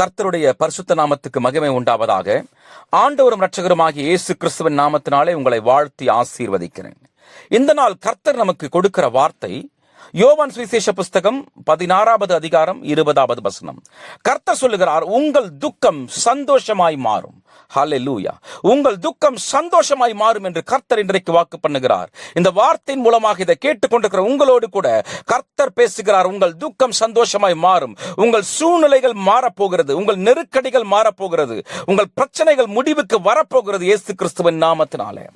கர்த்தருடைய பரிசுத்த நாமத்துக்கு மகிமை உண்டாவதாக. ஆண்டவரும் ரட்சகருமாகிய இயேசு கிறிஸ்துவின் நாமத்தினாலே உங்களை வாழ்த்தி ஆசீர்வதிக்கிறேன். இந்த நாள் கர்த்தர் நமக்கு கொடுக்கிற வார்த்தை யோவான் சுவிசேஷ புஸ்தகம் பதினாறாவது அதிகாரம் இருபதாவது வசனம். கர்த்தர் சொல்லுகிறார் உங்கள் துக்கம் சந்தோஷமாய் மாறும். ஹalleluya உங்கள் துக்கம் சந்தோஷமாய் மாறும் என்று கர்த்தர் இன்றைக்கு வாக்கு பண்ணுகிறார். இந்த வார்த்தையின் மூலமாக இதை கேட்டுக்கொண்டிருக்கிற உங்களோடு கூட கர்த்தர் பேசுகிறார் உங்கள் துக்கம் சந்தோஷமாய் மாறும். உங்கள் சூழ்நிலைகள் மாறப்போகிறது. உங்கள் நெருக்கடிகள் மாறப்போகிறது. உங்கள் பிரச்சனைகள் முடிவுக்கு வரப்போகிறது. இயேசு கிறிஸ்துவின் நாமத்தினாலே.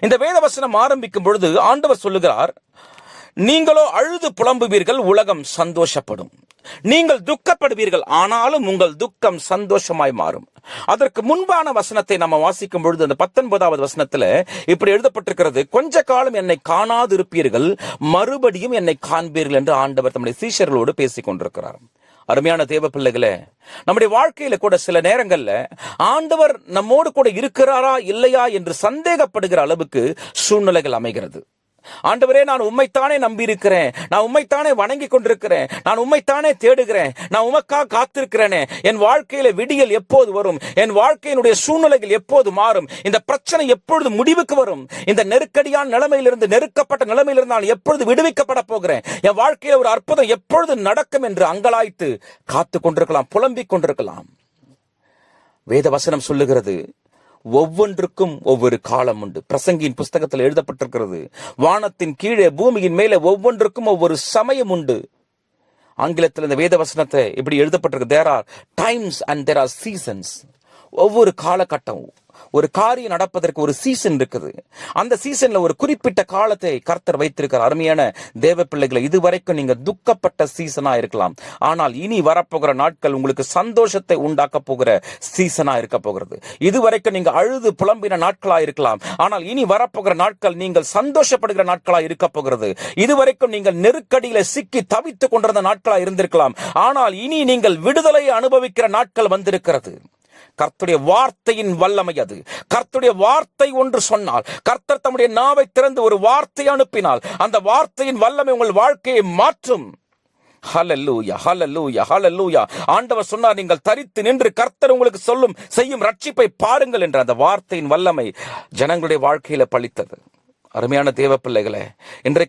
இந்த வேதவசனம் ஆரம்பிக்கும் பொழுது ஆண்டவர் சொல்லுகிறார் நீங்களோ அழுது புலம்புவீர்கள் உலகம் சந்தோஷப்படும். நீங்கள் துக்கப்படுவீர்கள் ஆனாலும் உங்கள் துக்கம் சந்தோஷமாய் மாறும். அதற்கு முன்பான வசனத்தை நம்ம வாசிக்கும் பொழுது அந்த பத்தொன்பதாவது வசனத்துல இப்படி எழுதப்பட்டிருக்கிறது கொஞ்ச காலம் என்னை காணாது இருப்பீர்கள் மறுபடியும் என்னை காண்பீர்கள் என்று ஆண்டவர் தம்முடைய சீஷர்களோடு பேசிக் கொண்டிருக்கிறார். அருமையான தேவ பிள்ளைகளே நம்முடைய வாழ்க்கையில கூட சில நேரங்கள்ல ஆண்டவர் நம்மோடு கூட இருக்கிறாரா இல்லையா என்று சந்தேகப்படுகிற அளவுக்கு சூழ்நிலைகள் அமைகிறது. ஆண்டவரே நான் உண்மைத்தானே நம்பியிருக்கிறேன். நான் உண்மைத்தானே வணங்கி கொண்டிருக்கிறேன். நான் உண்மைத்தானே தேடுகிறேன். நான் உமக்காக காத்திருக்கிறேனே. என் வாழ்க்கையில விடியல் எப்போது வரும்? என் வாழ்க்கையினுடைய சூழ்நிலைகள் எப்போது மாறும்? இந்த பிரச்சனை எப்பொழுது முடிவுக்கு வரும்? இந்த நெருக்கடியான நிலைமையிலிருந்து நெருக்கப்பட்ட நிலைமையிலிருந்து நான் எப்பொழுது விடுவிக்கப்பட போகிறேன்? என் வாழ்க்கையில ஒரு அற்புதம் எப்பொழுது நடக்கும் என்று அங்கலாய்த்து காத்து கொண்டிருக்கலாம் புலம்பிக் கொண்டிருக்கலாம். வேத வசனம் சொல்லுகிறது ஒவ்வொன்றுக்கும் ஒவ்வொரு காலம் உண்டு. பிரசங்கியின் புஸ்தகத்தில் எழுதப்பட்டிருக்கிறது வானத்தின் கீழே பூமியின் மேலே ஒவ்வொன்றுக்கும் ஒவ்வொரு சமயம் உண்டு. ஆங்கிலத்தில் இந்த வேத வசனத்தை இப்படி எழுதப்பட்டிருக்கு? There are times and there are seasons ஒவ்வொரு காலகட்டம் ஒரு காரியம் நடப்பதற்கு ஒரு சீசன் இருக்குது. அந்த சீசன்ல ஒரு குறிப்பிட்ட காலத்தை கர்த்தர் வைத்திருக்கிற அருமையான தேவ பிள்ளைகளை இதுவரைக்கும் நீங்க துக்கப்பட்ட சீசனா இருக்கலாம். ஆனால் இனி வரப்போகிற நாட்கள் உங்களுக்கு சந்தோஷத்தை உண்டாக்க போகிற சீசனா இருக்க போகிறது. இதுவரைக்கும் நீங்க அழுது புலம்பின நாட்களா இருக்கலாம். ஆனால் இனி வரப்போகிற நாட்கள் நீங்கள் சந்தோஷப்படுகிற நாட்களா இருக்க போகிறது. இதுவரைக்கும் நீங்கள் நெருக்கடியில சிக்கி தவித்துக் கொண்டிருந்த நாட்களா இருந்திருக்கலாம். ஆனால் இனி நீங்கள் விடுதலை அனுபவிக்கிற நாட்கள் வந்திருக்கிறது. கர்த்துடைய வார்த்தையின் வல்லமை அது. கர்த்துடைய வார்த்தை ஒன்று சொன்னால் கர்த்தர் தம்முடைய நாவை திறந்து ஒரு வார்த்தை அனுப்பினால் அந்த வார்த்தையின் வல்லமை உங்கள் வாழ்க்கையை மாற்றும். ஹalleluya ஹalleluya ஹalleluya. ஆண்டவர் சொன்னார் நீங்கள் தரித்து நின்று கர்த்தர் உங்களுக்கு சொல்லும் செய்யும் ரட்சிப்பை பாருங்கள் என்ற அந்த வார்த்தையின் வல்லமை ஜனங்களுடைய வாழ்க்கையில பழித்தது. அருமையான தேவ பிள்ளைகளே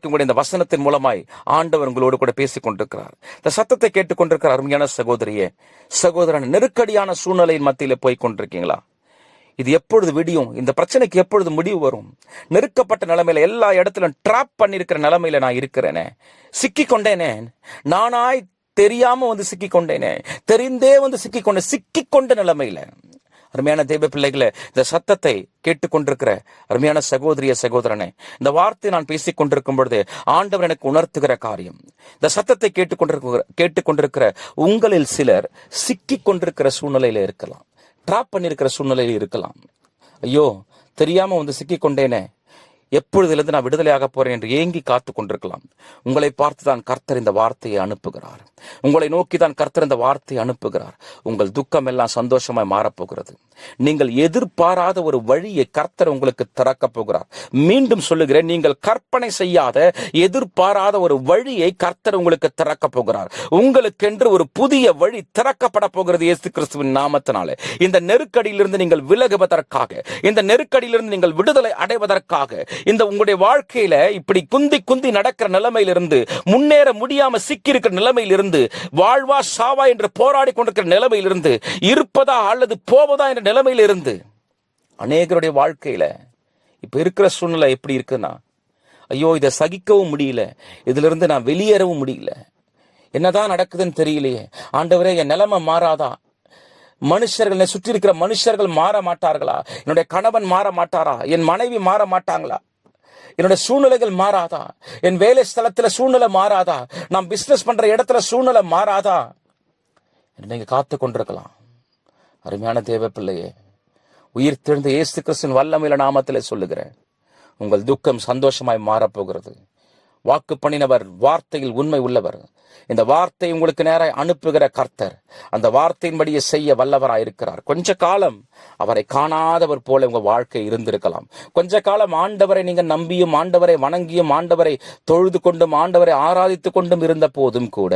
கூட இந்த வசனத்தின் மூலமாய் ஆண்டவர் உங்களோடு கூட பேசிக் கொண்டிருக்கிறார் இந்த சத்தத்தை கேட்டுக்கொண்டிருக்கிற அருமையான சகோதரியே சகோதரன் நெருக்கடியான சூழ்நிலையின் மத்தியில போய் கொண்டிருக்கீங்களா இது எப்பொழுது விடியும்? இந்த பிரச்சனைக்கு எப்பொழுது முடிவு வரும்? நெருக்கப்பட்ட நிலைமையில எல்லா இடத்திலும் ட்ராப் பண்ணிருக்கிற நிலைமையில நான் இருக்கிறேனே. சிக்கி கொண்டேனே நானாய் தெரியாம வந்து சிக்கி கொண்டேனே தெரிந்தே வந்து சிக்கி கொண்ட சிக்கி கொண்ட நிலைமையில. அருமையான தெய்வ பிள்ளைகளை இந்த சத்தத்தை கேட்டுக்கொண்டிருக்கிற அருமையான சகோதரிய சகோதரனே இந்த வார்த்தை நான் பேசிக் கொண்டிருக்கும் பொழுது ஆண்டவர் எனக்கு உணர்த்துகிற காரியம். இந்த சத்தத்தை கேட்டுக்கொண்டிருக்கிற கேட்டுக்கொண்டிருக்கிற உங்களில் சிலர் சிக்கி கொண்டிருக்கிற சூழ்நிலையில இருக்கலாம். ட்ராப் பண்ணியிருக்கிற சூழ்நிலையில் இருக்கலாம். ஐயோ தெரியாம வந்து சிக்கி கொண்டேனே எப்பொழுதிலிருந்து நான் விடுதலையாக போறேன் என்று ஏங்கி காத்து கொண்டிருக்கலாம். உங்களை பார்த்து தான் கர்த்தர் இந்த வார்த்தையை அனுப்புகிறார். உங்களை நோக்கி தான் கர்த்தர் இந்த வார்த்தையை அனுப்புகிறார். உங்கள் துக்கம் எல்லாம் சந்தோஷமாய் மாறப்போகிறது. நீங்கள் எதிர்பாராத ஒரு வழியை கர்த்தர் உங்களுக்கு திறக்கப் போகிறார். மீண்டும் சொல்லுகிறேன் நீங்கள் கற்பனை செய்யாத எதிர்பாராத ஒரு வழியை கர்த்தர் உங்களுக்கு திறக்கப் போகிறார். உங்களுக்கென்று ஒரு புதிய வழி திறக்கப்பட போகிறது இயேசு கிறிஸ்துவின் நாமத்தினாலே. இந்த நெருக்கடியிலிருந்து நீங்கள் விலகுவதற்காக இந்த நெருக்கடியிலிருந்து நீங்கள் விடுதலை அடைவதற்காக இந்த உங்களுடைய வாழ்க்கையில இப்படி குந்தி குந்தி நடக்கிற நிலைமையிலிருந்து முன்னேற முடியாம சிக்கி இருக்கிற நிலைமையிலிருந்து வாழ்வா சாவா என்று போராடி கொண்டிருக்கிற நிலைமையிலிருந்து இருப்பதா அல்லது போவதா என்ற நிலைமையிலிருந்து அநேகருடைய வாழ்க்கையில இப்ப இருக்கிற சூழ்நிலை எப்படி இருக்குன்னா ஐயோ இதை சகிக்கவும் முடியல இதுல இருந்து நான் வெளியேறவும் முடியல. என்னதான் நடக்குதுன்னு தெரியலையே. ஆண்டவரே என் நிலைமை மாறாதா? மனுஷர்கள் சுற்றி இருக்கிற மனுஷர்கள் மாற மாட்டார்களா? என்னுடைய கணவன் மாற மாட்டாரா? என் மனைவி மாற மாட்டாங்களா? என்னுடைய சூழ்நிலைகள் மாறாதா? என் வேலை ஸ்தலத்தில் சூழ்நிலை மாறாதா? நான் பிஸ்னஸ் பண்ற இடத்துல சூழ்நிலை மாறாதா? என்று நீங்க காத்து கொண்டிருக்கலாம். அருமையான தேவ பிள்ளையே உயிர் திழந்த இயேசு கிறிஸ்தின் வல்லமையில நாமத்திலே சொல்லுகிறேன். உங்கள் துக்கம் சந்தோஷமாய் மாறப்போகிறது. வாக்கு பண்ணினவர் வார்த்தையில் உண்மை உள்ளவர். இந்த வார்த்தை உங்களுக்கு நேராக அனுப்புகிற கர்த்தர். அந்த வார்த்தையின்படியே செய்ய வல்லவராயிருக்கிறார் கொஞ்ச காலம் அவரை காணாதவர் போல உங்க வாழ்க்கை இருந்திருக்கலாம். கொஞ்ச காலம் ஆண்டவரை நீங்க நம்பியும் ஆண்டவரை வணங்கியும் ஆண்டவரை தொழுது கொண்டும் ஆண்டவரை ஆராதித்து கொண்டும் இருந்த போதும் கூட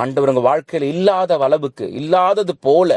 ஆண்டவர் உங்க வாழ்க்கையில் இல்லாத அளவுக்கு இல்லாதது போல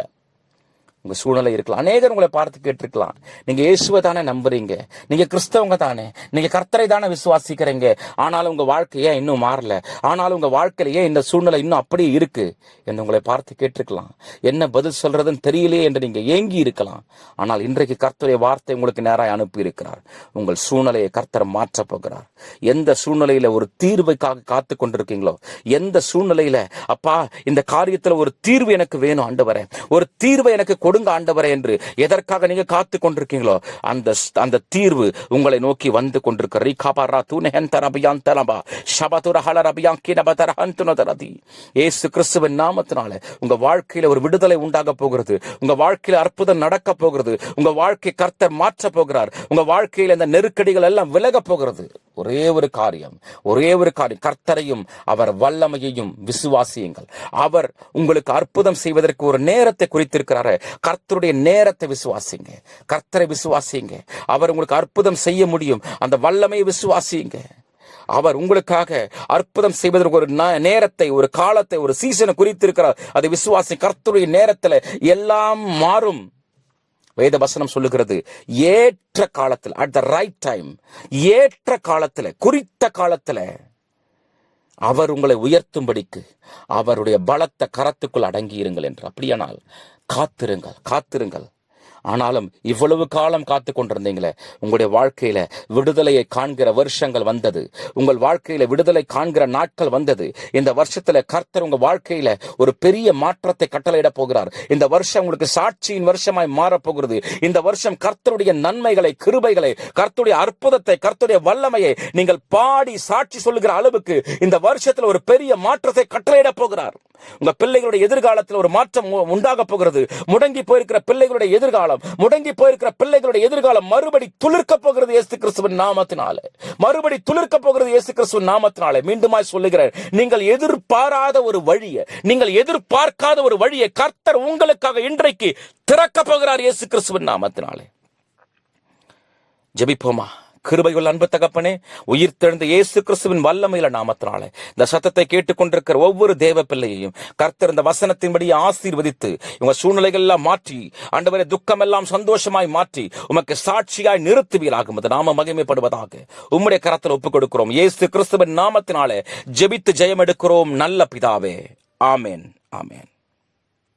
உங்க சூழ்நிலை இருக்கலாம். அநேகர் உங்களை பார்த்து கேட்டிருக்கலாம். நீங்க இயேசுவை தானே நம்புறீங்க. நீங்க கிறிஸ்தவங்க தானே. நீங்க கர்த்தரை தானே விசுவாசிக்கிறீங்க. ஆனாலும் உங்க வாழ்க்கையே இன்னும் மாறல? ஆனாலும் உங்க வாழ்க்கையில இந்த சூழ்நிலை இன்னும் அப்படியே இருக்கு? என்று உங்களை பார்த்து கேட்டிருக்கலாம். என்ன பதில் சொல்றதுன்னு தெரியலையே என்று நீங்க ஏங்கி இருக்கலாம். ஆனால் இன்றைக்கு கர்த்தருடைய வார்த்தை உங்களுக்கு நேராக அனுப்பி இருக்கிறார் உங்கள் சூழ்நிலையை கர்த்தர் மாற்றப் போகிறார். எந்த சூழ்நிலையில ஒரு தீர்வுக்காக காத்து கொண்டிருக்கீங்களோ எந்த சூழ்நிலையில அப்பா இந்த காரியத்துல ஒரு தீர்வு எனக்கு வேணும் ஆண்டவரே. ஒரு தீர்வை எனக்கு கொடுங்க ஆண்டவரே என்று எதற்காக நீங்க காத்து கொண்டிருக்கீங்களோ அந்த அந்த தீர்வு உங்களை நோக்கி வந்து கொண்டிருக்கிற ரீகாபாரா தூணென் தரபியான் தலபா ஷபதுர ஹல ரபியான் கிடபதர ஹந்துனதரதி ஏசு கிறிஸ்துவின் நாமத்தினால உங்க வாழ்க்கையில ஒரு விடுதலை உண்டாக போகிறது. உங்க வாழ்க்கையில அற்புதம் நடக்க போகிறது. உங்க வாழ்க்கை கர்த்தர் மாற்ற போகிறார். உங்க வாழ்க்கையில இந்த நெருக்கடிகள் எல்லாம் விலக போகிறது. ஒரே ஒரு காரியம் ஒரே ஒரு காரியம். கர்த்தரையும் அவர் வல்லமையையும் விசுவாசியுங்கள். அவர் உங்களுக்கு அற்புதம் செய்வதற்கு ஒரு நேரத்தை குறித்திருக்கிறாரு. கர்த்தருடைய நேரத்தை விசுவாசிங்க கர்த்தரை விசுவாசிங்க அவர் உங்களுக்கு அற்புதம் செய்ய முடியும். அந்த வல்லமையை விசுவாசியுங்க. அவர் உங்களுக்காக அற்புதம் செய்வதற்கு ஒரு ந- நேரத்தை ஒரு காலத்தை ஒரு சீசனை குறித்திருக்கிறார். அதை விசுவாசி கர்த்தருடைய நேரத்தில் எல்லாம் மாறும். வேத வசனம் சொல்லுகிறது ஏற்ற காலத்தில் அட் த ரைட் டைம் ஏற்ற காலத்தில் குறித்த காலத்தில் அவர் உங்களை உயர்த்தும்படிக்கு அவருடைய பலத்த கரத்துக்குள் அடங்கியிருங்கள் என்று. அப்படியானால் காத்திருங்கள் காத்திருங்கள். ஆனாலும் இவ்வளவு காலம் காத்து கொண்டிருந்தீங்களே உங்களுடைய வாழ்க்கையில விடுதலையை காண்கிற வருஷங்கள் வந்தது. உங்கள் வாழ்க்கையில விடுதலை காண்கிற நாட்கள் வந்தது. இந்த வருஷத்துல கர்த்தர் உங்க வாழ்க்கையில ஒரு பெரிய மாற்றத்தை கட்டளையிட போகிறார். இந்த வருஷம் உங்களுக்கு சாட்சியின் வருஷமாய் மாறப்போகிறது. இந்த வருஷம் கர்த்தருடைய நன்மைகளை கிருபைகளை கர்த்தருடைய அற்புதத்தை கர்த்தருடைய வல்லமையை நீங்கள் பாடி சாட்சி சொல்லுகிற அளவுக்கு இந்த வருஷத்துல ஒரு பெரிய மாற்றத்தை கட்டளையிட போகிறார். உங்க பிள்ளைகளுடைய எதிர்காலத்தில் ஒரு மாற்றம் உண்டாக போகிறது. முடங்கி போயிருக்கிற பிள்ளைகளுடைய எதிர்காலம் முடங்கி போயிருக்கிற பிள்ளைகளுடைய எதிர்காலம் மறுபடி துளிர்க்க போகிறது இயேசு கிறிஸ்துவின் நாமத்தினாலே. மறுபடி துளிர்க்க போகிறது இயேசு கிறிஸ்துவின் நாமத்தினாலே. மீண்டுமாய் சொல்லுகிறேன் நீங்கள் எதிர்பாராத ஒரு வழியை நீங்கள் எதிர்பார்க்காத ஒரு வழியை கர்த்தர் உங்களுக்காக இன்றைக்கு திறக்க போகிறார் இயேசு கிறிஸ்துவின் நாமத்தினாலே. ஜெபிப்போமா? கிருபையுள்ள அன்பு தகப்பனே உயிர்த்தெழுந்த இயேசு கிறிஸ்துவின் வல்லமையில நாமத்தினாலே இந்த சத்தத்தை கேட்டுக்கொண்டிருக்கிற ஒவ்வொரு தேவ பிள்ளையையும் கர்த்தர் இந்த வசனத்தின்படி ஆசீர்வதித்து இவங்க சூழ்நிலைகள் எல்லாம் மாற்றி ஆண்டவரே துக்கம் எல்லாம் சந்தோஷமாய் மாற்றி உமக்கு சாட்சியாய் நிறுத்துவீராகும் அது நாம மகிமைப்படுவதாக உம்முடைய கரத்தில் ஒப்புக் கொடுக்கிறோம் இயேசு கிறிஸ்துவின் நாமத்தினாலே ஜெபித்து ஜெயம் எடுக்கிறோம் நல்ல பிதாவே. ஆமேன். ஆமேன்.